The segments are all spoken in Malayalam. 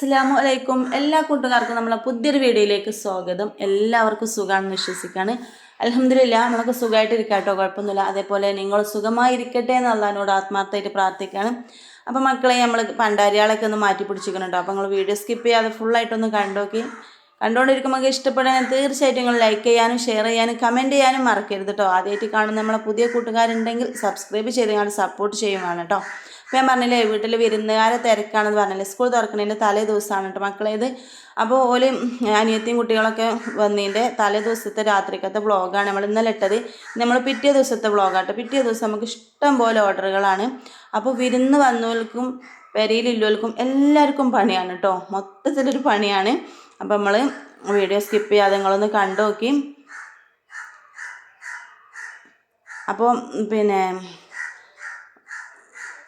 അസ്സാമു വലൈക്കും എല്ലാ കൂട്ടുകാർക്കും നമ്മളെ പുതിയൊരു വീഡിയോയിലേക്ക് സ്വാഗതം. എല്ലാവർക്കും സുഖമാണെന്ന് വിശ്വസിക്കുകയാണ് അലഹമില്ല നമുക്ക് സുഖമായിട്ട് ഇരിക്കാട്ടോ കുഴപ്പമൊന്നുമില്ല. അതേപോലെ നിങ്ങൾ സുഖമായിരിക്കട്ടെ എന്ന് അള്ളഹാനോട് ആത്മാർത്ഥമായിട്ട് പ്രാർത്ഥിക്കുകയാണ് അപ്പോൾ മക്കളെ നമ്മൾ പണ്ടാരിയാളൊക്കെ ഒന്ന് മാറ്റി പിടിച്ചിരിക്കുന്നുണ്ടോ. അപ്പോൾ നിങ്ങൾ വീഡിയോ സ്കിപ്പ് ചെയ്യാതെ ഫുള്ളായിട്ടൊന്ന് കണ്ടോക്കി. കണ്ടുകൊണ്ടിരിക്കുമ്പോൾ തീർച്ചയായിട്ടും നിങ്ങൾ ലൈക്ക് ചെയ്യാനും ഷെയർ ചെയ്യാനും കമന്റ് ചെയ്യാനും മറക്കരുത് കേട്ടോ ആദ്യമായിട്ട് കാണുന്ന നമ്മളെ പുതിയ കൂട്ടുകാരുണ്ടെങ്കിൽ സബ്സ്ക്രൈബ് ചെയ്ത് ഞങ്ങൾ സപ്പോർട്ട് ചെയ്യുവാണ് കേട്ടോ ഞാൻ പറഞ്ഞില്ലേ വീട്ടിൽ വിരുന്നുകാരെ തിരക്കാണെന്ന് പറഞ്ഞില്ലേ സ്കൂൾ തുറക്കുന്നതിന്റെ തലേ ദിവസമാണ് കേട്ടോ മക്കളെ. അപ്പോൾ ഓൽ അനിയത്തിയും കുട്ടികളൊക്കെ വന്നതിന്റെ തലേ ദിവസത്തെ രാത്രിക്കത്തെ വ്ളോഗാണ് നമ്മൾ ഇന്നലെ ഇട്ടത്. നമ്മൾ പിറ്റേ ദിവസത്തെ വ്ളോഗാട്ടോ പിറ്റേ ദിവസം നമുക്ക് ഇഷ്ടം പോലെ ഓർഡറുകളാണ്. അപ്പോൾ വിരുന്ന് വന്നവർക്കും പെരയിലില്ലവർക്കും എല്ലാവർക്കും പണിയാണ് കേട്ടോ. മൊത്തത്തിലൊരു പണിയാണ്. അപ്പോൾ നമ്മൾ വീഡിയോ സ്കിപ്പ് ചെയ്യാതെ നിങ്ങളൊന്ന് കണ്ടു നോക്കി അപ്പോൾ പിന്നെ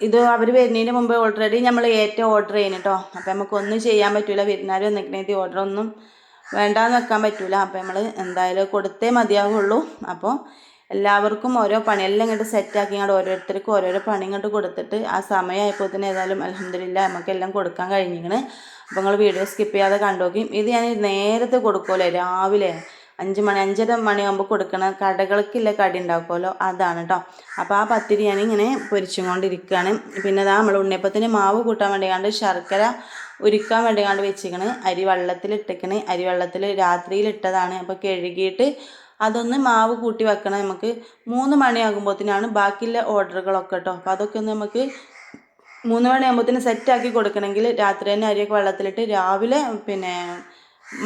ഇത് അവർ വരുന്നതിന് മുമ്പ് ഓൾറെഡി നമ്മൾ ഏറ്റവും ഓർഡർ ചെയ്യുന്നു കേട്ടോ അപ്പോൾ നമുക്കൊന്നും ചെയ്യാൻ പറ്റില്ല വിരുന്നാരും വന്നിരിക്കണേത് ഓർഡർ ഒന്നും വേണ്ടാന്ന് വെക്കാൻ പറ്റില്ല അപ്പോൾ നമ്മൾ എന്തായാലും കൊടുത്തേ മതിയാവുള്ളൂ. അപ്പോൾ എല്ലാവർക്കും ഓരോ പണി എല്ലാം ഇങ്ങോട്ട് സെറ്റാക്കി ഇങ്ങോട്ട് ഓരോരുത്തർക്കും ഓരോരോ പണി ഇങ്ങോട്ട് കൊടുത്തിട്ട് ആ സമയമായപ്പോൾ തന്നെ ഏതായാലും അലഹമില്ല നമുക്കെല്ലാം കൊടുക്കാൻ കഴിഞ്ഞിരിക്കണ് അപ്പോൾ നിങ്ങൾ വീഡിയോ സ്കിപ്പ് ചെയ്യാതെ കണ്ടു നോക്കി ഇത് ഞാൻ നേരത്തെ കൊടുക്കുമല്ലേ രാവിലെ. അഞ്ച് മണി അഞ്ചര മണിയാകുമ്പോൾ കൊടുക്കണ കടകൾക്കില്ല കടി ഉണ്ടാക്കുമല്ലോ അതാണ് കേട്ടോ അപ്പോൾ ആ പത്തിരി ഞാൻ ഇങ്ങനെ പൊരിച്ചും കൊണ്ടിരിക്കുകയാണ് പിന്നെ അതാ നമ്മൾ ഉണ്ണിയപ്പത്തിന് മാവ് കൂട്ടാൻ വേണ്ടി കണ്ട് ശർക്കര ഉരുക്കാൻ വേണ്ടി കണ്ട് വെച്ചിരിക്കണ്. അരി വെള്ളത്തിൽ ഇട്ടേക്കണ് അരി വെള്ളത്തിൽ രാത്രിയിൽ ഇട്ടതാണ്. അപ്പോൾ കഴുകിയിട്ട് അതൊന്ന് മാവ് കൂട്ടി വെക്കണം നമുക്ക്. മൂന്ന് മണിയാകുമ്പോഴത്തേനാണ് ബാക്കിയുള്ള ഓർഡറുകളൊക്കെ കേട്ടോ അപ്പോൾ അതൊക്കെ ഒന്ന് നമുക്ക് മൂന്ന് മണിയാകുമ്പോഴത്തേന് സെറ്റാക്കി കൊടുക്കണമെങ്കിൽ രാത്രി തന്നെ അരിയൊക്കെ വെള്ളത്തിലിട്ട് രാവിലെ പിന്നെ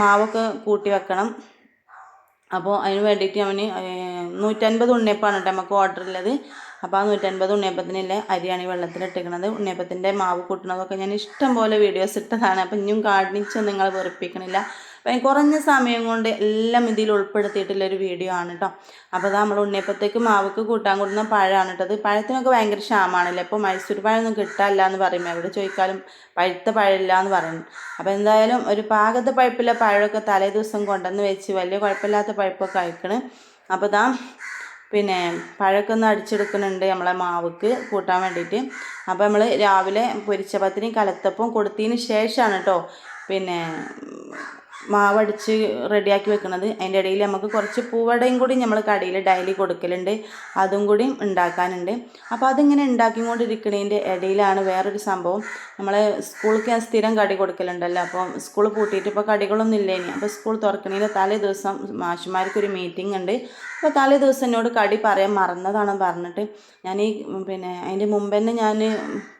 മാവൊക്കെ കൂട്ടി വെക്കണം. അപ്പോൾ അതിന് വേണ്ടിയിട്ട് അവന് നൂറ്റൻപത് ഉണ്ണിയപ്പമാണ് കേട്ടോ നമുക്ക് ഓർഡർ ഉള്ളത് അപ്പോൾ ആ നൂറ്റൻപത് ഉണ്ണിയപ്പത്തിനുള്ള അരിയാണ് ഈ വെള്ളത്തിലിട്ടിരിക്കുന്നത് ഉണ്ണിയപ്പത്തിന്റെ മാവ് കൂട്ടുന്നതൊക്കെ ഞാൻ ഇഷ്ടം പോലെ വീഡിയോസ് ഇട്ടതാണ്. അപ്പോൾ ഇനിയും കാണിച്ച് നിങ്ങൾ വെറുപ്പിക്കണില്ല. അപ്പം കുറഞ്ഞ സമയം കൊണ്ട് എല്ലാം ഇതിൽ ഉൾപ്പെടുത്തിയിട്ടുള്ള ഒരു വീഡിയോ ആണ് കേട്ടോ അപ്പോൾ അത് നമ്മൾ ഉണ്ണിയപ്പത്തേക്ക് മാവക്ക് കൂട്ടാൻ കൊടുക്കുന്ന പഴമാണ് കേട്ടോ അത് പഴത്തിനൊക്കെ ഭയങ്കര ക്ഷാമാണല്ലോ? അപ്പോൾ മൈസൂർ പഴമൊന്നും കിട്ടാല്ല എന്ന് പറയുമ്പോൾ എവിടെ ചോദിക്കാലും പഴുത്ത പഴമില്ല എന്ന് പറയുന്നു. അപ്പോൾ എന്തായാലും ഒരു പാകത്തെ പഴുപ്പില്ല പഴമൊക്കെ തലേ ദിവസം കൊണ്ടുവന്ന് വെച്ച് വലിയ കുഴപ്പമില്ലാത്ത പഴുപ്പൊക്കെ അയക്കണ് അപ്പോൾ ഇതാ പിന്നെ പഴമൊക്കെ ഒന്ന് അടിച്ചെടുക്കുന്നുണ്ട് നമ്മളെ മാവക്ക് കൂട്ടാൻ വേണ്ടിയിട്ട്. അപ്പോൾ നമ്മൾ രാവിലെ പൊരിച്ചപ്പത്തിനും കലത്തപ്പം കൊടുത്തതിന് ശേഷമാണ് കേട്ടോ പിന്നെ മാവടിച്ച് റെഡിയാക്കി വെക്കുന്നത് അതിന്റെ ഇടയിൽ നമുക്ക് കുറച്ച് പൂവടയും കൂടി നമ്മൾ കടയിൽ ഡെയിലി കൊടുക്കലുണ്ട്. അതും കൂടി ഉണ്ടാക്കാനുണ്ട്. അപ്പോൾ അതിങ്ങനെ ഉണ്ടാക്കിക്കൊണ്ടിരിക്കുന്നതിന്റെ ഇടയിലാണ് വേറൊരു സംഭവം. നമ്മൾ സ്കൂൾക്ക് ഞാൻ സ്ഥിരം കടി കൊടുക്കലുണ്ടല്ലോ. അപ്പോൾ സ്കൂൾ പൂട്ടിയിട്ട് ഇപ്പോൾ കടികളൊന്നും ഇല്ല ഇനി അപ്പോൾ സ്കൂൾ തുറക്കുന്നതിന്റെ തലേ ദിവസം മാഷുമാർക്കൊരു മീറ്റിംഗ് ഉണ്ട്. അപ്പോൾ തലേ ദിവസം എന്നോട് കടി പറയാൻ മറന്നതാണെന്ന് പറഞ്ഞിട്ട് ഞാൻ ഈ പിന്നെ അതിന്റെ മുമ്പ് തന്നെ ഞാൻ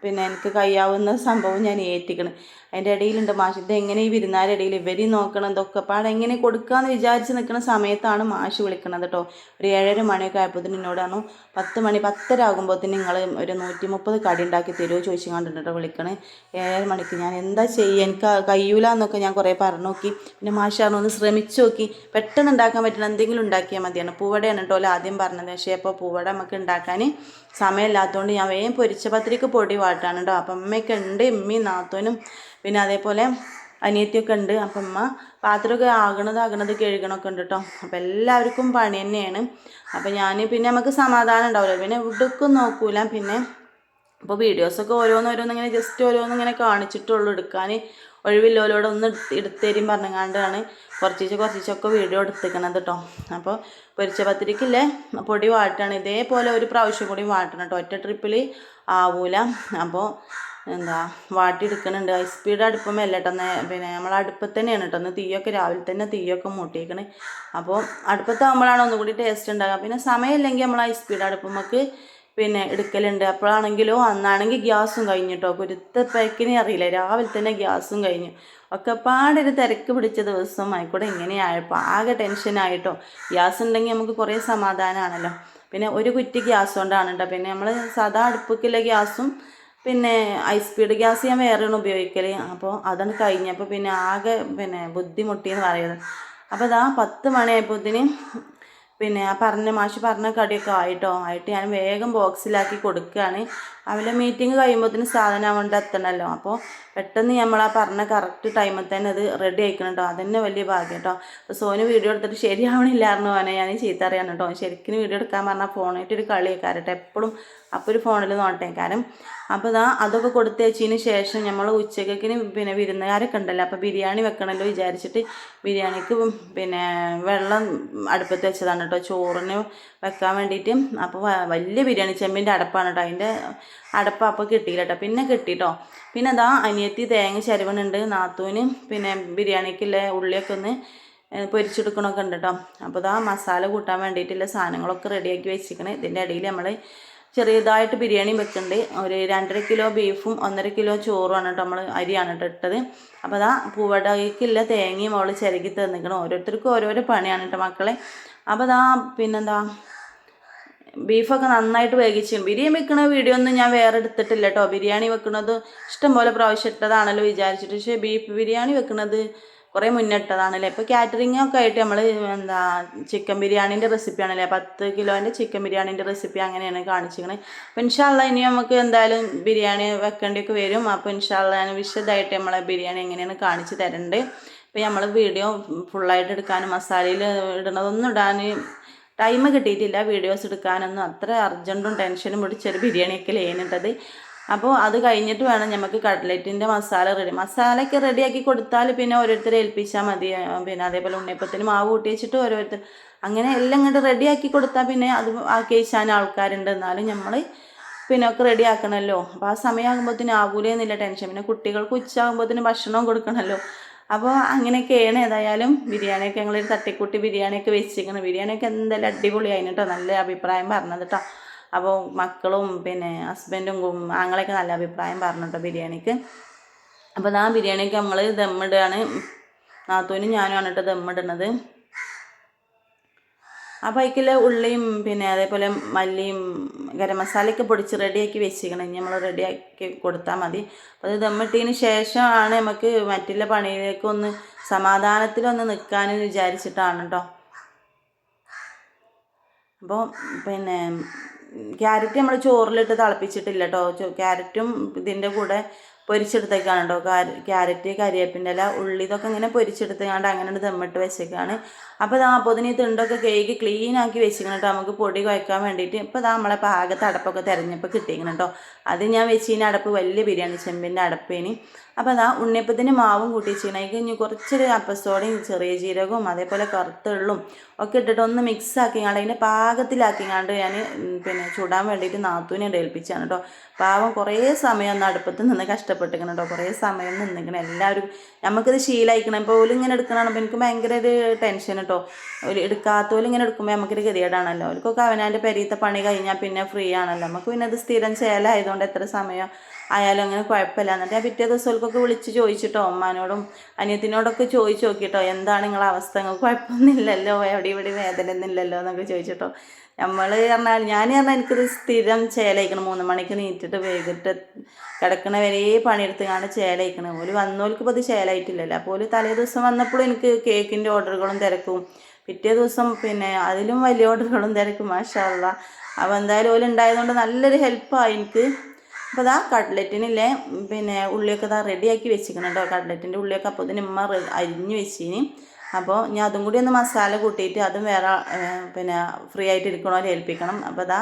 പിന്നെ എനിക്ക് കഴിയാവുന്ന സംഭവം ഞാൻ ഏറ്റിക്കണം. അതിന്റെ ഇടയിലുണ്ട് മാഷ് ഇത് എങ്ങനെ ഈ വിരുന്നാരുടെ ഇടയിൽ ഇവരെയും നോക്കണം ഇതൊക്കെ പാടെ എങ്ങനെ കൊടുക്കാമെന്ന് വിചാരിച്ച് നിൽക്കുന്ന സമയത്താണ് മാഷ് വിളിക്കണത് കേട്ടോ ഒരു ഏഴര മണിയൊക്കെ ആയപ്പോഴത്തേന് എന്നോടാണോ പത്ത് മണി പത്തര ആകുമ്പോഴത്തേന് നിങ്ങൾ ഒരു നൂറ്റി മുപ്പത് കടി ഉണ്ടാക്കി തരുമോ ചോദിച്ചു കണ്ടിട്ടോ വിളിക്കണത് വിളിക്കണേ. ഏഴര മണിക്ക് ഞാൻ എന്താ ചെയ്യുക എനിക്ക് കഴിയൂല എന്നൊക്കെ ഞാൻ കുറേ പറഞ്ഞു നോക്കി. പിന്നെ മാഷ് പറഞ്ഞു ഒന്ന് ശ്രമിച്ചു നോക്കി. പെട്ടെന്ന് ഉണ്ടാക്കാൻ പറ്റുന്ന എന്തെങ്കിലും ഉണ്ടാക്കിയാൽ മതിയാണ് പൂവടയാണ് കേട്ടോ ആദ്യം പറഞ്ഞത്. പക്ഷേ അപ്പോൾ പൂവട നമുക്ക് ഉണ്ടാക്കാൻ സമയമില്ലാത്തതുകൊണ്ട് ഞാൻ വേഗം പൊരിച്ച പത്രിക്ക് പൊടി വാട്ടാണ് കേട്ടോ. അപ്പം അമ്മയൊക്കെ ഉണ്ട് ഉമ്മയും നാത്തോനും പിന്നെ അതേപോലെ അനിയത്തിയൊക്കെ ഉണ്ട്. അപ്പം അമ്മ പാത്രമൊക്കെ ആകണത് ആകണത് കഴുകണമൊക്കെ ഉണ്ട് കേട്ടോ. അപ്പം എല്ലാവർക്കും പണി തന്നെയാണ്. അപ്പം ഞാൻ പിന്നെ നമുക്ക് സമാധാനം ഉണ്ടാവില്ല. പിന്നെ ഇടുക്കും നോക്കൂല. പിന്നെ അപ്പോൾ വീഡിയോസൊക്കെ ഓരോന്നോരോന്നിങ്ങനെ ജസ്റ്റ് ഓരോന്നിങ്ങനെ കാണിച്ചിട്ടുള്ളൂ എടുക്കാൻ. ഒഴിവില്ലോലോടെ ഒന്ന് എടുത്തേരും പറഞ്ഞങ്ങാണ്ടാണ് കുറച്ചിച്ച് കുറച്ചിച്ചൊക്കെ വീഡിയോ എടുത്തേക്കണത് കേട്ടോ അപ്പോൾ പൊരിച്ച പത്തിരിക്കില്ലേ? പൊടി വാട്ടാണ്. ഇതേപോലെ ഒരു പ്രാവശ്യം കൂടി വാട്ടണം കേട്ടോ ഒറ്റ ട്രിപ്പിൽ ആവൂല. അപ്പോൾ എന്താ വാട്ടിയെടുക്കണുണ്ട്. ഹൈ സ്പീഡ് അടുപ്പമല്ല കേട്ടോ പിന്നെ നമ്മൾ അടുപ്പത്ത് തന്നെയാണ് കേട്ടോ ഒന്ന് തീയൊക്കെ രാവിലെ തന്നെ തീയൊക്കെ മൂട്ടിയേക്കണ്. അപ്പോൾ അടുപ്പത്താകുമ്പോഴാണ് ഒന്നുകൂടി ടേസ്റ്റ് ഉണ്ടാകുക പിന്നെ സമയമില്ലെങ്കിൽ നമ്മൾ ഹൈ സ്പീഡ് അടുപ്പമ്മക്ക് പിന്നെ എടുക്കലുണ്ട്. അപ്പോഴാണെങ്കിലോ അന്നാണെങ്കിൽ ഗ്യാസും കഴിഞ്ഞു കഴിഞ്ഞിട്ടോ കുരുത്തപ്പയക്കിനെ അറിയില്ല. രാവിലെ തന്നെ ഗ്യാസും കഴിഞ്ഞു. ഒക്കെ പാടൊരു തിരക്ക് പിടിച്ച ദിവസം ആയിക്കോട്ടെ ഇങ്ങനെയായപ്പോൾ ആകെ ടെൻഷനായിട്ടോ ഗ്യാസ് ഉണ്ടെങ്കിൽ നമുക്ക് കുറേ സമാധാനമാണല്ലോ. പിന്നെ ഒരു കുറ്റി ഗ്യാസ് കൊണ്ടാണ് കേട്ടോ. പിന്നെ നമ്മൾ സാധാ അടുപ്പിക്കുള്ള ഗ്യാസും പിന്നെ ഹൈ സ്പീഡ് ഗ്യാസ് ഞാൻ വേറെയാണ് ഉപയോഗിക്കൽ അപ്പോൾ അതാണ് കഴിഞ്ഞപ്പോൾ പിന്നെ ആകെ പിന്നെ ബുദ്ധിമുട്ടി എന്ന് പറയുന്നത്. അപ്പോൾ ഇതാ പത്ത് മണിയായപ്പോഴത്തേന് പിന്നെ ആ പറഞ്ഞ മാഷി പറഞ്ഞ കടിയൊക്കെ ആയിട്ടോ ആയിട്ട് ഞാൻ വേഗം ബോക്സിലാക്കി കൊടുക്കുകയാണ്. അവന്റെ മീറ്റിംഗ് കഴിയുമ്പോഴത്തേന് സാധനം അവന്റെ എത്തണമല്ലോ അപ്പോൾ പെട്ടെന്ന് നമ്മൾ ആ പറഞ്ഞ കറക്റ്റ് ടൈമിൽ തന്നെ അത് റെഡി ആയിക്കണം കേട്ടോ അതന്നെ വലിയ ഭാഗ്യം കേട്ടോ അപ്പോൾ സോന് വീഡിയോ എടുത്തിട്ട് ശരിയാവണില്ലായിരുന്നു അവനെ ഞാൻ ചീത്ത അറിയാൻ കേട്ടോ ശരിക്കും വീഡിയോ എടുക്കാൻ പറഞ്ഞാൽ ഫോണായിട്ടൊരു കളിയൊക്കെ ആരട്ടെ എപ്പോഴും അപ്പോൾ ഒരു ഫോണിൽ നോട്ടേ. കാരണം അപ്പോൾ ഇതാ അതൊക്കെ കൊടുത്തേച്ചതിന് ശേഷം നമ്മൾ ഉച്ചക്കിന് പിന്നെ വിരുന്നുകാരൊക്കെ ഉണ്ടല്ലോ. അപ്പോൾ ബിരിയാണി വെക്കണമല്ലോ വിചാരിച്ചിട്ട് ബിരിയാണിക്ക് പിന്നെ വെള്ളം അടുപ്പത്ത് വെച്ചതാണ് കേട്ടോ. ചോറിന് വെക്കാൻ വേണ്ടിയിട്ട്. അപ്പോൾ വലിയ ബിരിയാണി ചെമ്പിന്റെ അടപ്പാണ് കേട്ടോ. അതിന്റെ അടപ്പ് അപ്പോൾ കിട്ടിയില്ല കേട്ടോ. പിന്നെ കിട്ടിട്ടോ. പിന്നെ അതാ അനിയത്തി തേങ്ങ ചരുവണുണ്ട് നാത്തൂന് പിന്നെ ബിരിയാണിക്കുള്ള ഉള്ളിയൊക്കെ ഒന്ന് പൊരിച്ചെടുക്കണമൊക്കെ ഉണ്ട് കേട്ടോ. അപ്പോൾ ഇതാ മസാല കൂട്ടാൻ വേണ്ടിയിട്ടുള്ള സാധനങ്ങളൊക്കെ റെഡിയാക്കി വെച്ചിരിക്കണേ. ഇതിന്റെ ഇടയിൽ നമ്മൾ ചെറിയതായിട്ട് ബിരിയാണി വെക്കുന്നുണ്ട് ഒരു രണ്ടര കിലോ ബീഫും ഒന്നര കിലോ ചോറുമാണ് കേട്ടോ നമ്മൾ അരിയാണ് കേട്ടോ ഇട്ടത്. അപ്പോൾ അതാ പൂവടയ്ക്കുള്ള തേങ്ങയും അവൾ ചിരകി തന്നിക്കണം ഓരോരുത്തർക്കും ഓരോരോ പണിയാണ് കേട്ടോ മക്കളെ. അപ്പോൾ അതാ പിന്നെന്താ? ബീഫൊക്കെ നന്നായിട്ട് വേഗിച്ചു ബിരിയാണി വെക്കുന്ന വീഡിയോ ഒന്നും ഞാൻ വേറെ എടുത്തിട്ടില്ല കേട്ടോ ബിരിയാണി വെക്കുന്നത് ഇഷ്ടംപോലെ പ്രാവശ്യം ഇട്ടതാണല്ലോ വിചാരിച്ചിട്ട്. പക്ഷേ ബീഫ് ബിരിയാണി വെക്കുന്നത് കുറേ മുന്നിട്ടതാണല്ലേ? ഇപ്പോൾ കാറ്ററിംഗ് ഒക്കെ ആയിട്ട് നമ്മൾ എന്താ ചിക്കൻ ബിരിയാണീന്റെ റെസിപ്പിയാണല്ലേ പത്ത് കിലോന്റെ ചിക്കൻ ബിരിയാണീന്റെ റെസിപ്പി അങ്ങനെയാണ് കാണിച്ചിരിക്കുന്നത് അപ്പോൾ ഇൻഷാല്ല ഇനി നമുക്ക് എന്തായാലും ബിരിയാണി വെക്കേണ്ടിയൊക്കെ വരും. അപ്പോൾ ഇൻഷാല്ല ഞാൻ വിശദമായിട്ട് നമ്മളെ ബിരിയാണി എങ്ങനെയാണ് കാണിച്ച് തരേണ്ടത് ഇപ്പോൾ നമ്മൾ വീഡിയോ ഫുള്ളായിട്ട് എടുക്കാനും മസാലയിൽ ഇടണതൊന്നും ഇടാൻ ടൈം കിട്ടിയിട്ടില്ല. വീഡിയോസ് എടുക്കാനൊന്നും അത്ര അർജന്റും ടെൻഷനും പിടിച്ചൊരു ബിരിയാണിയൊക്കെ ലേനിട്ടത് അപ്പോൾ അത് കഴിഞ്ഞിട്ട് വേണം നമുക്ക് കട്ട്ലറ്റിന്റെ മസാല റെഡി മസാലയൊക്കെ റെഡിയാക്കി കൊടുത്താൽ പിന്നെ ഓരോരുത്തരെ ഏൽപ്പിച്ചാൽ മതി. പിന്നെ അതേപോലെ ഉണ്ണിയപ്പത്തിന് മാവ് കൂട്ടി വെച്ചിട്ട് ഓരോരുത്തർ അങ്ങനെ എല്ലാം ഇങ്ങോട്ട് റെഡിയാക്കി കൊടുത്താൽ പിന്നെ അത് വെച്ചാൽ ആൾക്കാരുണ്ട്. എന്നാലും നമ്മൾ പിന്നെ ഒക്കെ റെഡി ആക്കണമല്ലോ അപ്പോൾ ആ സമയമാകുമ്പോഴത്തേന് ആകൂലേന്നില്ല ടെൻഷൻ പിന്നെ കുട്ടികൾക്ക് ഉച്ചയാകുമ്പോഴത്തേന് ഭക്ഷണവും കൊടുക്കണമല്ലോ അപ്പോൾ അങ്ങനെയൊക്കെയാണ് ഏതായാലും ബിരിയാണിയൊക്കെ ഞങ്ങളൊരു തട്ടിക്കൂട്ടി ബിരിയാണിയൊക്കെ വെച്ചിരിക്കണം. ബിരിയാണിയൊക്കെ എന്തായാലും അടിപൊളിയായിട്ടോ നല്ല അഭിപ്രായം പറഞ്ഞത് കേട്ടോ അപ്പോൾ മക്കളും പിന്നെ ഹസ്ബൻഡും ആങ്ങളൊക്കെ നല്ല അഭിപ്രായം പറഞ്ഞു കേട്ടോ ബിരിയാണിക്ക്. അപ്പോൾ ആ ബിരിയാണിക്ക് നമ്മൾ ദമ്മിടുകയാണ് നാത്തൂനും ഞാനുമാണ് കേട്ടോ ദമ്മിടുന്നത് അപ്പോൾ അതിൽ ഉള്ളിയും പിന്നെ അതേപോലെ മല്ലിയും ഗരം മസാലയൊക്കെ പൊടിച്ച് റെഡിയാക്കി വെച്ചിരിക്കണം. നമ്മൾ റെഡിയാക്കി കൊടുത്താൽ മതി. അപ്പോൾ അത് ദമ്മിട്ടതിന് ശേഷമാണ് നമുക്ക് മറ്റുള്ള പണിയിലേക്ക് ഒന്ന് സമാധാനത്തിലൊന്ന് നിൽക്കാൻ വിചാരിച്ചിട്ടാണ് കേട്ടോ അപ്പോൾ പിന്നെ ക്യാരറ്റ് നമ്മൾ ചോറിലിട്ട് തിളപ്പിച്ചിട്ടില്ല കേട്ടോ ക്യാരറ്റും ഇതിന്റെ കൂടെ പൊരിച്ചെടുത്തേക്കാണ് കേട്ടോ ക്യാരറ്റ് കരിയേപ്പിന്റെ ഇല ഉള്ളി ഇതൊക്കെ ഇങ്ങനെ പൊരിച്ചെടുത്തേക്കാണ്ട് അങ്ങനെ ദമ്മിട്ട് വെച്ചേക്കാണ്. അപ്പോൾ ഇതാ അപ്പോൾ തുണ്ടൊക്കെ കേക്ക് ക്ലീൻ ആക്കി വെച്ചിരിക്കണം കേട്ടോ നമുക്ക് പൊടി കുഴക്കാൻ വേണ്ടിയിട്ട് ഇപ്പോൾ ഇതാ നമ്മളെ പാകത്ത് അടപ്പൊക്കെ തിരഞ്ഞപ്പോൾ കിട്ടിയിരിക്കണം കേട്ടോ അത് ഞാൻ വെച്ചിന് അടപ്പ് വലിയ ബിരിയാണി ചെമ്പിന്റെ അടപ്പേനി. അപ്പോൾ അതാ ഉണ്ണിയപ്പത്തിന് മാവും കൂട്ടി വെച്ചിരിക്കണം. അതിൽ കുറച്ചൊരു അപ്പസോടയും ചെറിയ ജീരകവും അതേപോലെ കറുത്തുള്ളും ഒക്കെ ഇട്ടിട്ട് ഒന്ന് മിക്സ് ആക്കിങ്ങാണ്ട് അതിന്റെ പാകത്തിലാക്കിങ്ങാണ്ട് ഞാൻ പിന്നെ ചൂടാൻ വേണ്ടിയിട്ട് നാത്തൂനെ ഏൽപ്പിച്ചാണ് കേട്ടോ പാവം കുറേ സമയം ഒന്ന് അടുപ്പത്ത് നിന്ന് കഷ്ടപ്പെട്ടിരിക്കണം കേട്ടോ കുറേ സമയം നിന്നിരിക്കണം. എല്ലാവരും നമുക്കിത് ശീലമായിക്കണം ഇപ്പോൾ ഓൽ ഇങ്ങനെ അപ്പോൾ എനിക്ക് ഭയങ്കര ഒരു ടെൻഷൻ കേട്ടോ. ഒരു എടുക്കാത്തോലും ഇങ്ങനെ എടുക്കുമ്പോൾ നമുക്കൊരു ഗതികേടാണല്ലോ. അവർക്കൊക്കെ അവനാന്റെ പെരീത്തെ പണി കഴിഞ്ഞാൽ പിന്നെ ഫ്രീ ആണല്ലോ. നമുക്ക് പിന്നെ അത് സ്ഥിരം ചേലായതുകൊണ്ട് എത്ര സമയം ആയാലും അങ്ങനെ കുഴപ്പമില്ല. എന്നിട്ട് ഞാൻ പിറ്റേ ദിവസങ്ങൾക്കൊക്കെ വിളിച്ച് ചോദിച്ചിട്ടോ അമ്മാനോടും അനിയത്തിനോടൊക്കെ ചോദിച്ചു നോക്കിയിട്ടോ എന്താണ് നിങ്ങളെ അവസ്ഥ? നിങ്ങൾക്ക് കുഴപ്പമൊന്നുമില്ലല്ലോ എവിടെ ഇവിടെ വേദന ഒന്നുമില്ലല്ലോ എന്നൊക്കെ ചോദിച്ചിട്ടോ. നമ്മൾ പറഞ്ഞാൽ ഞാൻ പറഞ്ഞാൽ എനിക്കൊരു സ്ഥിരം ചേലയിക്കണം. മൂന്ന് മണിക്ക് നീറ്റിട്ട് വൈകിട്ട് കിടക്കണ വരെ പണിയെടുത്ത് കാണാൻ ചേലയിക്കണം. ഒരു വന്നോൽക്ക് ഇപ്പോൾ അത് ചേലായിട്ടില്ലല്ലോ. അപ്പോൾ ഒരു തലേ ദിവസം വന്നപ്പോഴും എനിക്ക് കേക്കിന്റെ ഓർഡറുകളും തിരക്കും. പിറ്റേ ദിവസം പിന്നെ അതിലും വലിയ ഓർഡറുകളും തിരക്കും. മാഷാള്ള അപ്പോൾ എന്തായാലും ഓൽ ഉണ്ടായതുകൊണ്ട് നല്ലൊരു ഹെൽപ്പായി എനിക്ക്. അപ്പോൾ ഇതാ കട്ട്ലറ്റിനില്ലേ പിന്നെ ഉള്ളിയൊക്കെ ഇതാ റെഡിയാക്കി വെച്ചിരിക്കണം കേട്ടോ കട്ട്ലറ്റിന്റെ ഉള്ളിയൊക്കെ അപ്പോൾ ഇതിന് ഉമ്മ അരിഞ്ഞ് വെച്ചിന്. അപ്പോൾ ഞാൻ അതും കൂടി ഒന്ന് മസാല കൂട്ടിയിട്ട് അതും വേറെ പിന്നെ ഫ്രീ ആയിട്ട് ഇരിക്കണോ ഏൽപ്പിക്കണം. അപ്പോൾ അതാ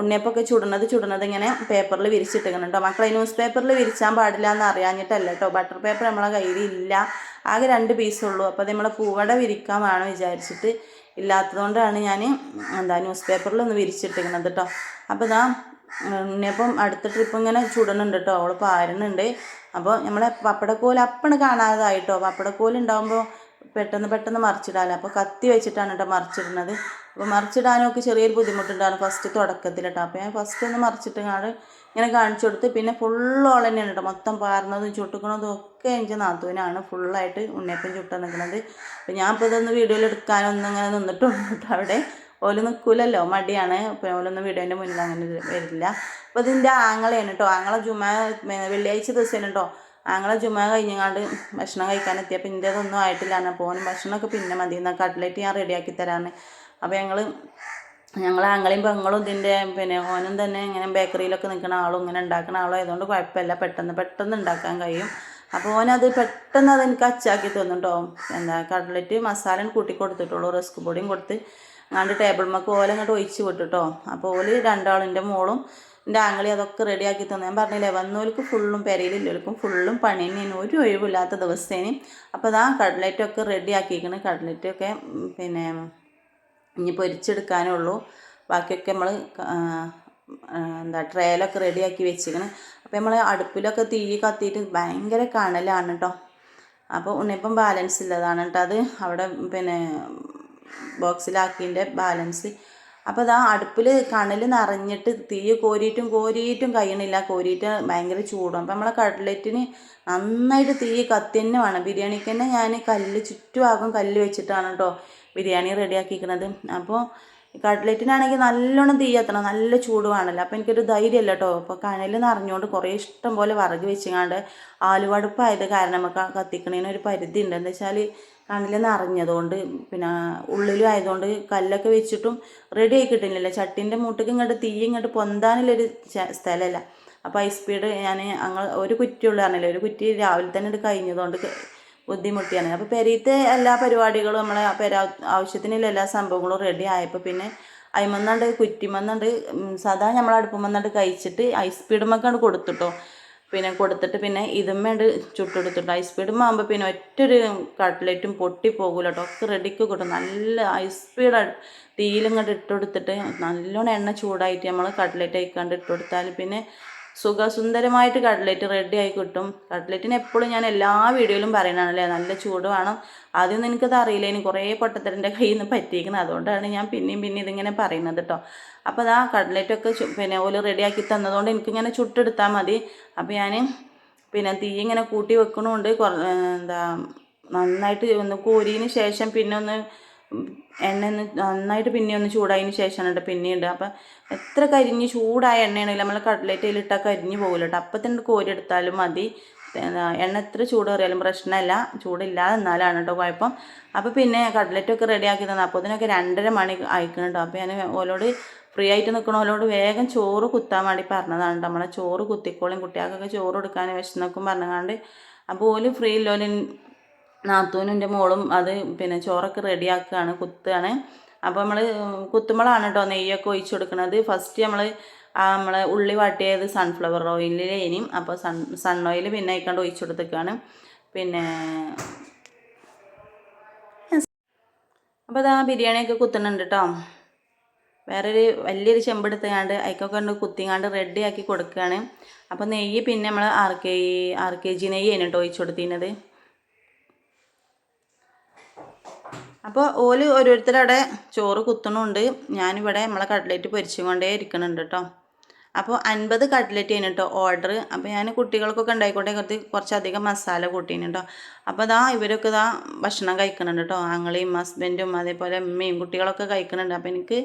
ഉണ്ണിയപ്പൊക്കെ ചുടുന്നത് ചുടുന്നത് ഇങ്ങനെ പേപ്പറിൽ വിരിച്ചിട്ടിരിക്കണം കേട്ടോ മക്കളെ ന്യൂസ് പേപ്പറിൽ വിരിച്ചാൻ പാടില്ല എന്ന് അറിയാഞ്ഞിട്ടല്ല കേട്ടോ ബട്ടർ പേപ്പർ നമ്മളെ കയ്യിൽ ഇല്ല. ആകെ രണ്ട് പീസുള്ളൂ അപ്പോൾ നമ്മളെ പൂവട വിരിക്കാൻ വേണം വിചാരിച്ചിട്ട്. ഇല്ലാത്തതുകൊണ്ടാണ് ഞാൻ എന്താ ന്യൂസ് പേപ്പറിൽ ഒന്ന് വിരിച്ചിട്ടിരിക്കുന്നത് കേട്ടോ അപ്പോൾ ഇതാ ഉണ്ണിയപ്പം അടുത്ത ട്രിപ്പ് ഇങ്ങനെ ചുടുന്നുണ്ട് കേട്ടോ അവൾ പാരുന്നുണ്ട്. അപ്പോൾ നമ്മളെ പപ്പടക്കോൽ അപ്പണ് കാണാതായിട്ടോ പപ്പടക്കോൽ ഉണ്ടാകുമ്പോൾ പെട്ടെന്ന് പെട്ടെന്ന് മറിച്ചിടാമല്ലോ അപ്പോൾ കത്തി വെച്ചിട്ടാണ് കേട്ടോ മറിച്ചിടുന്നത്. അപ്പോൾ മറിച്ചിടാനൊക്കെ ചെറിയൊരു ബുദ്ധിമുട്ടുണ്ടായിരുന്നു ഫസ്റ്റ് തുടക്കത്തിൽ കേട്ടോ അപ്പോൾ ഞാൻ ഫസ്റ്റ് ഒന്ന് മറിച്ചിട്ട് ഇങ്ങനെ കാണിച്ചു കൊടുത്ത് പിന്നെ ഫുൾ ഓൾ തന്നെയാണ് കേട്ടോ മൊത്തം പാർന്നതും ചുട്ടുക്കണതും ഒക്കെ എനിക്ക് നാത്തൂനാണ് ഫുള്ളായിട്ട് ഉണ്ണിയപ്പം ചുട്ടാൻ നിൽക്കുന്നത്. അപ്പോൾ ഞാൻ ഇപ്പോൾ ഇതൊന്ന് വീഡിയോയിൽ എടുക്കാനൊന്നും ഇങ്ങനെ നിന്നിട്ടുണ്ട് കേട്ടോ അവിടെ. ഓൽ നിൽക്കൂലല്ലോ മടിയാണ്. അപ്പോൾ ഓലൊന്നും വീഡിയോന്റെ മുന്നിൽ അങ്ങനെ വരില്ല. അപ്പോൾ ഇതിന്റെ ആങ്ങളെയാണ് കേട്ടോ ആങ്ങളെ ജുമ വെള്ളിയാഴ്ച ദിവസമാണ് കേട്ടോ ആങ്ങളെ ജുമാ കഴിഞ്ഞങ്ങാണ്ട് ഭക്ഷണം കഴിക്കാൻ എത്തിയപ്പോൾ ആയിട്ടില്ല എന്നാൽ പോകാനും ഭക്ഷണമൊക്കെ പിന്നെ മതി എന്നാൽ കട്ട്ലറ്റ് ഞാൻ റെഡിയാക്കി തരാമെന്ന് അപ്പോൾ ഞങ്ങൾ ഞങ്ങൾ ആങ്ങളെയും പെങ്ങളും ഇതിന്റെ പിന്നെ ഓനും തന്നെ ഇങ്ങനെ ബേക്കറിയിലൊക്കെ നിൽക്കുന്ന ആളും ഇങ്ങനെ ഉണ്ടാക്കുന്ന ആളും ആയതുകൊണ്ട് കുഴപ്പമില്ല. പെട്ടെന്ന് പെട്ടെന്ന് ഉണ്ടാക്കാൻ കഴിയും. അപ്പോൾ ഓനത് പെട്ടെന്ന് അത് എനിക്ക് അച്ചാക്കി തന്നു കേട്ടോ എന്താ കട്ട്ലറ്റ് മസാല കൂട്ടി കൊടുത്തിട്ടുള്ളൂ. റസ്ക് പൊടിയും കൊടുത്ത് അങ്ങാണ്ട് ടേബിൾ മക്ക് ഓല അങ്ങോട്ട് ഒഴിച്ച് വിട്ടുട്ടോ. അപ്പോൾ ഓൽ രണ്ടാളിന്റെ മോളും എന്റെ ആങ്ങളി അതൊക്കെ റെഡിയാക്കി തന്നു. ഞാൻ പറഞ്ഞില്ലേ വന്നോൽക്ക് ഫുള്ളും പെരയിലില്ലവർക്കും ഫുള്ളും പണി തന്നെയാണ് ഒരു ഒഴിവില്ലാത്ത ദിവസേനും അപ്പോൾ അതാ കട്ലറ്റൊക്കെ റെഡിയാക്കിയിരിക്കണം. കട്ലറ്റൊക്കെ പിന്നെ ഇനി പൊരിച്ചെടുക്കാനേ ഉള്ളൂ. ബാക്കിയൊക്കെ നമ്മൾ എന്താ ട്രേലൊക്കെ റെഡിയാക്കി വെച്ചിരിക്കണം. അപ്പോൾ നമ്മൾ അടുപ്പിലൊക്കെ തീ കത്തിയിട്ട് ഭയങ്കര കണലാണ് കേട്ടോ അപ്പോൾ ഉണ്ണിപ്പം ബാലൻസ് ഇല്ലതാണ് കേട്ടോ അത് അവിടെ പിന്നെ ബോക്സിലാക്കിന്റെ ബാലൻസ്. അപ്പോൾ അതാ അടുപ്പിൽ കണൽ നിറഞ്ഞിട്ട് തീ കോരിയിട്ടും കോരിയിട്ടും കഴിയണില്ല. കോരിയിട്ട് ഭയങ്കര ചൂടും. അപ്പോൾ നമ്മളെ കട്ട്ലറ്റിന് നന്നായിട്ട് തീ കത്തി തന്നെ വേണം. ബിരിയാണിക്ക് തന്നെ ഞാൻ കല്ല് ചുറ്റുഭാഗം കല്ല് വെച്ചിട്ടാണ് കേട്ടോ ബിരിയാണി റെഡിയാക്കിയിരിക്കുന്നത് അപ്പോൾ കട്ട്ലറ്റിനാണെങ്കിൽ നല്ലോണം തീ എത്തണം നല്ല ചൂട് വേണമല്ലോ അപ്പോൾ എനിക്കൊരു ധൈര്യമല്ല കേട്ടോ അപ്പോൾ കനൽ നിറഞ്ഞുകൊണ്ട് കുറേ ഇഷ്ടം പോലെ വിറക് വെച്ചിങ്ങാണ്ട് ആലുവടുപ്പായത് കാരണം നമുക്ക് ആ കത്തിക്കണതിന് ഒരു പരിധി ഉണ്ട് എന്താ വെച്ചാൽ കനൽ നിറഞ്ഞതുകൊണ്ട് പിന്നെ ഉള്ളിലും ആയതുകൊണ്ട് കല്ലൊക്കെ വെച്ചിട്ടും റെഡി ആയി കിട്ടുന്നില്ല. ചട്ടിന്റെ മൂട്ടക്ക് ഇങ്ങോട്ട് തീ ഇങ്ങോട്ട് പൊന്താനുള്ളൊരു സ്ഥലമല്ല അപ്പോൾ ഐ സ്പീഡ് ഞാൻ അങ്ങ് ഒരു കുറ്റിയുള്ളൂ പറഞ്ഞില്ല? ഒരു കുറ്റി രാവിലെ തന്നെ ഇത് കഴിഞ്ഞതുകൊണ്ട് ബുദ്ധിമുട്ടിയാണ്. അപ്പോൾ പെരീത്തെ എല്ലാ പരിപാടികളും നമ്മളെ പെരാ ആവശ്യത്തിനുള്ള എല്ലാ സംഭവങ്ങളും റെഡി ആയപ്പോൾ പിന്നെ അയിമന്നാണ്ട് കുറ്റിമന്നാണ്ട് സാധാ നമ്മൾ അടുപ്പമന്നാണ്ട് കഴിച്ചിട്ട് ഹൈ സ്പീഡുമ്മക്കാണ്ട് കൊടുത്തിട്ടോ പിന്നെ കൊടുത്തിട്ട് പിന്നെ ഇതുമ്മേണ്ട് ചുട്ടെടുത്തിട്ട് ഹൈ ആകുമ്പോൾ പിന്നെ ഒറ്റൊരു കട്ട്ലറ്റും പൊട്ടി പോകൂല കേട്ടോ ഒക്കെ റെഡിക്ക് കിട്ടും. നല്ല ഐസ് സ്പീഡ് തീയിലിങ്ങോട്ട് ഇട്ടുകൊടുത്തിട്ട് നല്ലോണം എണ്ണ ചൂടായിട്ട് നമ്മൾ കട്ട്ലറ്റ് ആയിക്കാണ്ട് ഇട്ടുകൊടുത്താൽ പിന്നെ സുഖസുന്ദരമായിട്ട് കട്ട്ലറ്റ് റെഡി ആയി കിട്ടും. കട്ട്ലറ്റിന് എപ്പോഴും ഞാൻ എല്ലാ വീഡിയോയിലും പറയുന്നതാണല്ലേ? നല്ല ചൂട് വേണം ആദ്യമൊന്നും എനിക്കത് അറിയില്ല. ഇനി കുറേ പൊട്ടത്തരന്റെ കയ്യിൽ നിന്ന് പറ്റിയിരിക്കുന്നത് അതുകൊണ്ടാണ് ഞാൻ പിന്നെയും പിന്നെ ഇതിങ്ങനെ പറയുന്നത് കേട്ടോ അപ്പോൾ അതാ കട്ട്ലറ്റൊക്കെ പിന്നെ ഓൽ റെഡിയാക്കി തന്നതുകൊണ്ട് എനിക്കിങ്ങനെ ചുട്ടെടുത്താൽ മതി. അപ്പോൾ ഞാൻ പിന്നെ തീ ഇങ്ങനെ കൂട്ടി വെക്കണമുണ്ട് എന്താ നന്നായിട്ട് ഒന്ന് കോരിയതിന് ശേഷം പിന്നെ ഒന്ന് എണ്ണ ഒന്ന് നന്നായിട്ട് പിന്നെ ഒന്ന് ചൂടായതിന് ശേഷമാണ് കേട്ടോ പിന്നെയുണ്ട്. അപ്പം എത്ര കരിഞ്ഞ് ചൂടായ എണ്ണയാണെങ്കിലും നമ്മൾ കട്ട്ലേറ്റ് അതിലിട്ടാൽ കരിഞ്ഞ് പോകില്ല കേട്ടോ അപ്പം തന്നെ കോരി എടുത്താലും മതി. എണ്ണ എത്ര ചൂട് കയറിയാലും പ്രശ്നമല്ല. ചൂടില്ലാതെ എന്നാലാണ് കേട്ടോ കുഴപ്പം. അപ്പോൾ പിന്നെ കട്ട്ലറ്റൊക്കെ റെഡിയാക്കി തന്നെ അപ്പോൾ ഇതിനൊക്കെ രണ്ടര മണി അയക്കണം കേട്ടോ അപ്പോൾ ഞാൻ ഓലോട് ഫ്രീ ആയിട്ട് നിൽക്കണോലോട് വേഗം ചോറ് കുത്താൻ വേണ്ടി പറഞ്ഞതാണ് നമ്മളെ ചോറ് കുത്തിക്കോളും. കുട്ടികൾക്കൊക്കെ ചോറ് കൊടുക്കാൻ വിശന്നൊക്കെ പറഞ്ഞാണ്ട് അപ്പോൾ ഓൽ ഫ്രീ ഇല്ലോലും നാത്തൂനും എന്റെ മോളും അത് പിന്നെ ചോറൊക്കെ റെഡിയാക്കുകയാണ് കുത്തുകയാണ്. അപ്പോൾ നമ്മൾ കുത്തുമ്പോഴാണ് കേട്ടോ നെയ്യൊക്കെ ഒഴിച്ചു കൊടുക്കുന്നത്. ഫസ്റ്റ് നമ്മൾ നമ്മൾ ഉള്ളി വാട്ടിയത് സൺഫ്ലവർ ഓയിലിലേനും അപ്പോൾ സൺ സൺ ഓയിൽ പിന്നെ അയക്കാണ്ട് ഒഴിച്ചു കൊടുത്തേക്കാണ്. പിന്നെ അപ്പോൾ ഇതാ ബിരിയാണിയൊക്കെ കുത്തുന്നുണ്ട് കേട്ടോ വേറൊരു വലിയൊരു ചെമ്പെടുത്തുകാണ്ട് അതിക്കൊക്കെ ഉണ്ട് കുത്തിങ്ങാണ്ട് റെഡിയാക്കി കൊടുക്കുകയാണ്. അപ്പോൾ നെയ്യ് പിന്നെ നമ്മൾ R K R K G നെയ്യാണ് കേട്ടോ ഒഴിച്ചു കൊടുത്തിരുന്നത്. അപ്പോൾ ഓൽ ഓരോരുത്തരവിടെ ചോറ് കുത്തണുണ്ട്. ഞാനിവിടെ നമ്മളെ കട്ട്ലേറ്റ് പൊരിച്ചുകൊണ്ടേ ഇരിക്കണുണ്ട് കേട്ടോ അപ്പോൾ അൻപത് കട്ട്ലേറ്റ് ആണ് കേട്ടോ ഓർഡർ. അപ്പോൾ ഞാൻ കുട്ടികൾക്കൊക്കെ ഉണ്ടായിക്കോട്ടെ കുറച്ച് കുറച്ചധികം മസാല കൂട്ടീന് കേട്ടോ അപ്പോൾ ഇതാ ഇവരൊക്കെ ഇതാ ഭക്ഷണം കഴിക്കുന്നുണ്ട് കേട്ടോ ആങ്ങളെയും ഹസ്ബൻഡും അതേപോലെ അമ്മയും കുട്ടികളൊക്കെ കഴിക്കുന്നുണ്ട് അപ്പോൾ എനിക്ക്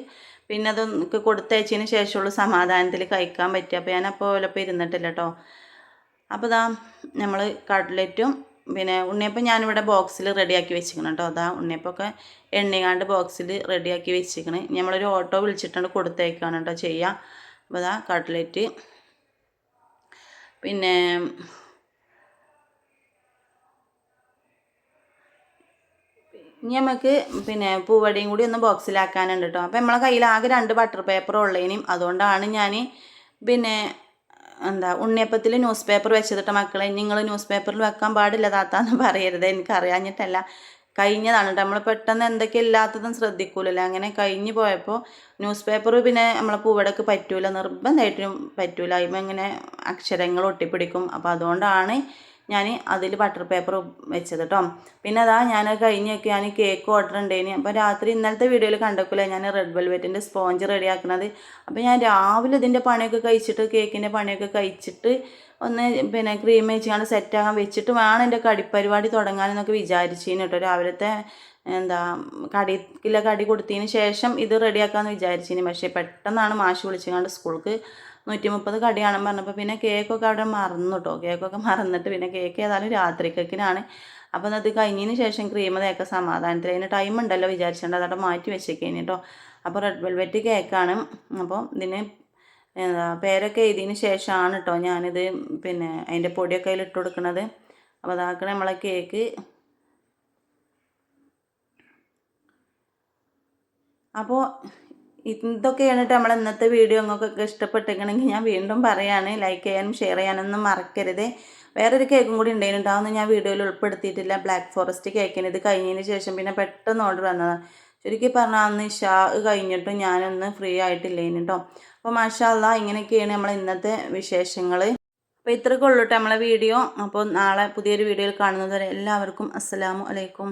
പിന്നെ അതൊക്കെ കൊടുത്തയച്ചതിന് ശേഷമുള്ള സമാധാനത്തിൽ കഴിക്കാൻ പറ്റി. അപ്പോൾ ഞാൻ അപ്പോൾ ഇരുന്നിട്ടില്ല കേട്ടോ അപ്പോൾ ഇതാ നമ്മൾ കട്ട്ലറ്റും പിന്നെ ഉണ്ണിയപ്പം ഞാനിവിടെ ബോക്സിൽ റെഡിയാക്കി വെച്ചിരിക്കണം കേട്ടോ. അതാ ഉണ്ണിയപ്പമൊക്കെ എണ്ണിങ്ങാണ്ട് ബോക്സിൽ റെഡിയാക്കി വെച്ചിരിക്കണ്. നമ്മളൊരു ഓട്ടോ വിളിച്ചിട്ടാണ് കൊടുത്തേക്കാണ് കേട്ടോ ചെയ്യുക അപ്പോൾ അതാ കട്ട്ലറ്റ് പിന്നെ ഇനി നമുക്ക് പിന്നെ പൂവടിയും കൂടി ഒന്ന് ബോക്സിലാക്കാനുണ്ട് കേട്ടോ. അപ്പോൾ നമ്മളെ കയ്യിൽ ആകെ രണ്ട് ബട്ടർ പേപ്പർ ഉള്ളതിനും അതുകൊണ്ടാണ് ഞാൻ പിന്നെ എന്താ ഉണ്ണിയപ്പത്തിൽ ന്യൂസ് പേപ്പർ വെച്ചതിട്ട് മക്കളെ നിങ്ങൾ ന്യൂസ് പേപ്പറിൽ വെക്കാൻ പാടില്ല താത്താന്ന് പറയരുത്. എനിക്കറിയാഞ്ഞിട്ടല്ല. കഴിഞ്ഞതാണ് കേട്ടോ നമ്മൾ പെട്ടെന്ന് എന്തൊക്കെ ഇല്ലാത്തതും ശ്രദ്ധിക്കൂലല്ലോ? അങ്ങനെ കഴിഞ്ഞു പോയപ്പോൾ ന്യൂസ് പേപ്പർ പിന്നെ നമ്മളെ പൂവടക്ക് പറ്റൂല. നിർബന്ധമായിട്ടും പറ്റൂല. അതിമ ഇങ്ങനെ അക്ഷരങ്ങൾ ഒട്ടിപ്പിടിക്കും. അപ്പോൾ അതുകൊണ്ടാണ് ഞാൻ അതിൽ ബട്ടർ പേപ്പർ വെച്ചത് കേട്ടോ പിന്നെ അതാ ഞാൻ കഴിഞ്ഞൊക്കെ ഞാൻ കേക്ക് ഓർഡർ ഉണ്ടായിന് അപ്പോൾ രാത്രി ഇന്നലത്തെ വീഡിയോയിൽ കണ്ടക്കില്ല ഞാൻ റെഡ് വെൽവെറ്റിന്റെ സ്പോഞ്ച് റെഡിയാക്കുന്നത് അപ്പോൾ ഞാൻ രാവിലെ ഇതിന്റെ പണിയൊക്കെ കഴിച്ചിട്ട് കേക്കിന്റെ പണിയൊക്കെ കഴിച്ചിട്ട് ഒന്ന് പിന്നെ ക്രീം വെച്ചാണ് സെറ്റാകാൻ വെച്ചിട്ട് വേണം എന്റെ കടിപ്പരിപാടി തുടങ്ങാനെന്നൊക്കെ വിചാരിച്ചതിന് കേട്ടോ രാവിലത്തെ എന്താ കടിക്കില്ല കടി കൊടുത്തതിന് ശേഷം ഇത് റെഡിയാക്കാമെന്ന് വിചാരിച്ചിന്. പക്ഷേ പെട്ടെന്നാണ് മാഷ് വിളിച്ചുകൊണ്ട് സ്കൂൾക്ക് നൂറ്റി മുപ്പത് കടിയാണെന്ന് പറഞ്ഞപ്പോൾ പിന്നെ കേക്കൊക്കെ അവിടെ മറന്നു കേട്ടോ കേക്കൊക്കെ മറന്നിട്ട് പിന്നെ കേക്ക് ഏതായാലും രാത്രിക്കൊക്കിനാണ്. അപ്പോൾ അത് കഴിഞ്ഞതിന് ശേഷം ക്രീം തേക്ക സമാധാനത്തിൽ അതിന് ടൈം ഉണ്ടല്ലോ വിചാരിച്ചിട്ടുണ്ട്. അതവിടെ മാറ്റി വെച്ചേക്കേനി കേട്ടോ അപ്പോൾ റെഡ് വെൽവെറ്റ് കേക്കാണ് അപ്പോൾ ഇതിന് എന്താ പേരൊക്കെ എഴുതിയതിന് ശേഷമാണ് കേട്ടോ ഞാനിത് പിന്നെ അതിന്റെ പൊടിയൊക്കെ അതിൽ ഇട്ട് കൊടുക്കുന്നത് അപ്പോൾ അതാക്കണ നമ്മളെ കേക്ക് അപ്പോൾ ഇതൊക്കെയാണ് കേട്ടോ നമ്മൾ ഇന്നത്തെ വീഡിയോ നിങ്ങൾക്കൊക്കെ ഇഷ്ടപ്പെട്ടിരിക്കണമെങ്കിൽ ഞാൻ വീണ്ടും പറയാണ്. ലൈക്ക് ചെയ്യാനും ഷെയർ ചെയ്യാനൊന്നും മറക്കരുത്. വേറൊരു കേക്കും കൂടി ഉണ്ടായിരുന്നു ഞാൻ വീഡിയോയിൽ ഉൾപ്പെടുത്തിയിട്ടില്ല. ബ്ലാക്ക് ഫോറസ്റ്റ് കേക്കിന് ഇത് കഴിഞ്ഞതിന് ശേഷം പിന്നെ പെട്ടെന്ന് ഓർഡർ വന്നതാണ് ചുരുക്കി പറഞ്ഞാൽ അന്ന് ഇഷാ കഴിഞ്ഞിട്ടും ഞാനൊന്ന് ഫ്രീ ആയിട്ടില്ലേനു കേട്ടോ അപ്പോൾ മാഷാല്ല ഇങ്ങനെയൊക്കെയാണ് നമ്മൾ ഇന്നത്തെ വിശേഷങ്ങൾ അപ്പോൾ ഇത്രയൊക്കെ ഉള്ളൂ നമ്മളെ വീഡിയോ. അപ്പോൾ നാളെ പുതിയൊരു വീഡിയോയിൽ കാണുന്നതുവരെ എല്ലാവർക്കും അസ്സലാമു അലൈക്കും.